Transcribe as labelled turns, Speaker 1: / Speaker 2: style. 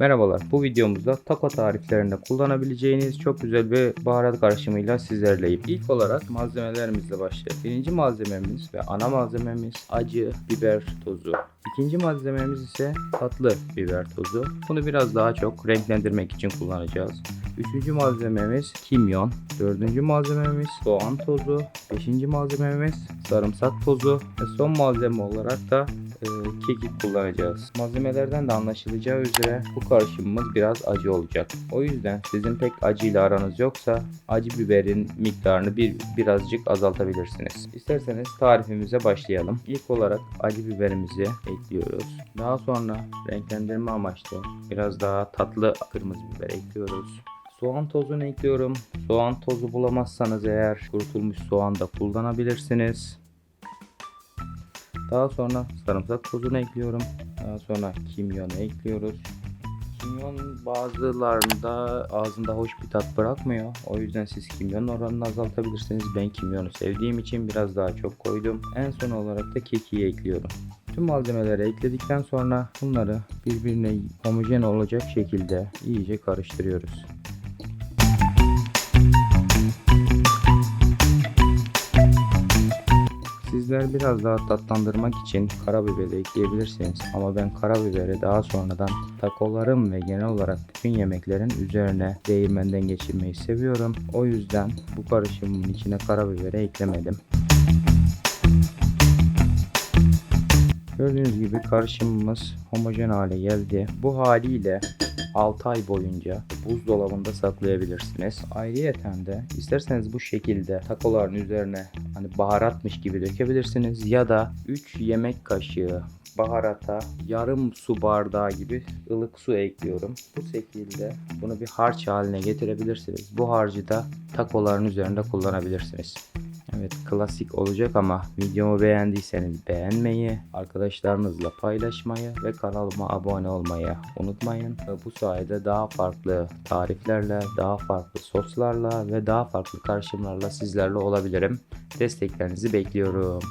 Speaker 1: Merhabalar, bu videomuzda taco tariflerinde kullanabileceğiniz çok güzel bir baharat karışımıyla sizlerleyim. İlk olarak malzemelerimizle başlayalım. Birinci malzememiz ve ana malzememiz acı biber tozu. İkinci malzememiz ise tatlı biber tozu. Bunu biraz daha çok renklendirmek için kullanacağız. Üçüncü malzememiz kimyon. Dördüncü malzememiz soğan tozu. Beşinci malzememiz sarımsak tozu. Ve son malzeme olarak da e, kekik kullanacağız. Malzemelerden de anlaşılacağı üzere bu karışımımız biraz acı olacak. O yüzden sizin pek acıyla aranız yoksa acı biberin miktarını bir birazcık azaltabilirsiniz. İsterseniz tarifimize başlayalım. İlk olarak acı biberimizi ekliyoruz. Daha sonra renklendirme amaçlı biraz daha tatlı kırmızı biber ekliyoruz. Soğan tozunu ekliyorum. Soğan tozu bulamazsanız eğer kurutulmuş soğan da kullanabilirsiniz. Daha sonra sarımsak tozunu ekliyorum. Daha sonra kimyonu ekliyoruz. Kimyon bazılarında ağzında hoş bir tat bırakmıyor. O yüzden siz kimyon oranını azaltabilirsiniz. Ben kimyonu sevdiğim için biraz daha çok koydum. En son olarak da kekiği ekliyorum. Tüm malzemeleri ekledikten sonra bunları birbirine homojen olacak şekilde iyice karıştırıyoruz. Sizler biraz daha tatlandırmak için karabiber de ekleyebilirsiniz. Ama ben karabiberi daha sonradan takolarım ve genel olarak bütün yemeklerin üzerine değirmenden geçirmeyi seviyorum. O yüzden bu karışımın içine karabiberi eklemedim. Gördüğünüz gibi karışımımız homojen hale geldi. Bu haliyle 6 ay boyunca buzdolabında saklayabilirsiniz. Ayrıyeten de isterseniz bu şekilde takoların üzerine hani baharatmış gibi dökebilirsiniz ya da 3 yemek kaşığı baharata yarım su bardağı gibi ılık su ekliyorum. Bu şekilde bunu bir harç haline getirebilirsiniz. Bu harcı da takoların üzerinde kullanabilirsiniz. Evet klasik olacak ama videomu beğendiyseniz beğenmeyi, arkadaşlarınızla paylaşmayı ve kanalıma abone olmayı unutmayın. Bu sayede daha farklı tariflerle, daha farklı soslarla ve daha farklı karışımlarla sizlerle olabilirim. Desteklerinizi bekliyorum.